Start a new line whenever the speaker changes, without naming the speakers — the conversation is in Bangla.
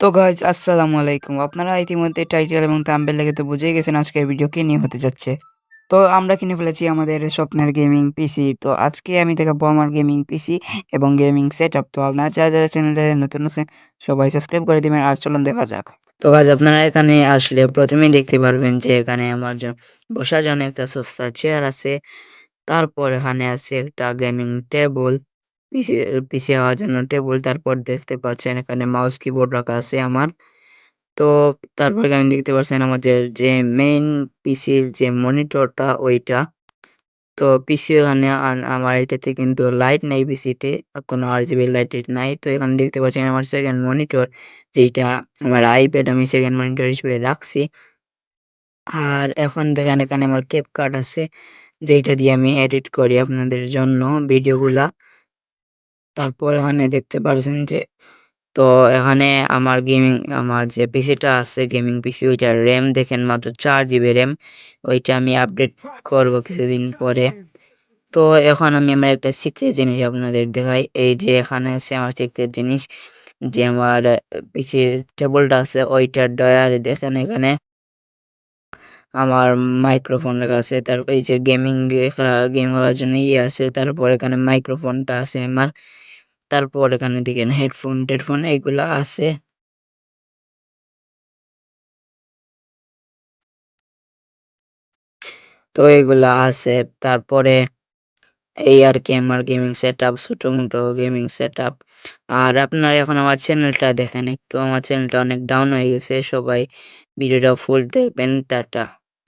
তো গাইজ আসসালামু আলাইকুম। আপনারা ইতিমধ্যে টাইটেল এবং থাম্বনেল দেখে তো বুঝেই গেছেন আজকের ভিডিও কি নিয়ে হতে যাচ্ছে। তো আমরা কিনে ফেলেছি আমাদের স্বপ্নের গেমিং পিসি তো আজকে আমি দেখাবো আমার গেমিং পিসি এবং গেমিং সেট আপ তো আপনারা যারা যারা চ্যানেলে নতুন আছেন, সবাই সাবস্ক্রাইব করে দিবেন আর চলুন দেখা যাক। তো গাইজ আপনারা এখানে আসলে প্রথমেই দেখতে পারবেন যে এখানে আমার বসার জন্য একটা সস্তা চেয়ার আছে। তারপর এখানে আছে একটা গেমিং টেবিল পিসি পিসি হওয়ার জন্য টেবিল তারপর দেখতে পাচ্ছেন এখানে মাউস কিবোর্ড রাখা আছে আমার। তো তারপর এখানে দেখতে পাচ্ছেন আমাদের যে মেইন পিসির যে মনিটরটা ওইটা। তো পিসি ওখানে আমার এটাতে কিন্তু লাইট নাই পিসিতে কোনো আর আরজিবি লাইট নাই। তো এখানে দেখতে পাচ্ছেন আমার সেকেন্ড মনিটর যেটা আমার আইপ্যাড আমি সেকেন্ড মনিটর হিসেবে রাখছি। আর এখন দেখেন এখানে আমার ক্যাপ কার্ড আছে যেটা দিয়ে আমি এডিট করি আপনাদের জন্য ভিডিওগুলা। তারপর এখানে দেখতে পারছেন যে, তো এখানে আমার গেমিং, আমার যে পিসিটা আছে, গেমিং পিসি ওইটার র্যাম দেখেন মাত্র চার জিবি র্যাম ওইটা আমি আপডেট করব কিছুদিন পরে। তো এখন আমি আমার একটা সিক্রেট জিনিস আপনাদের দেখাই, এই যে এখানে আছে আমার সিক্রেট জিনিস, যে আমার পিসির টেবলটা আছে, ওইটার ডয়ারে দেখেন এখানে। আমার মাইক্রোফোন লেখা আছে তারপর এই যে গেমিং গেম খেলার জন্য ইয়ে আছে, তারপর এখানে মাইক্রোফোনটা আছে আমার, তারপর এখানে দেখেন হেডফোন টেডফোন এইগুলা আছে। তো এগুলা আছে, তারপরে এই আর কি আমার গেমিং সেট আপ ছোটো মোটো গেমিং সেট আপ আর আপনারা এখন আমার চ্যানেলটা দেখেন, একটু আমার চ্যানেলটা অনেক ডাউন হয়ে গেছে, সবাই ভিডিওটা ফুল দেখবেন, টাটা।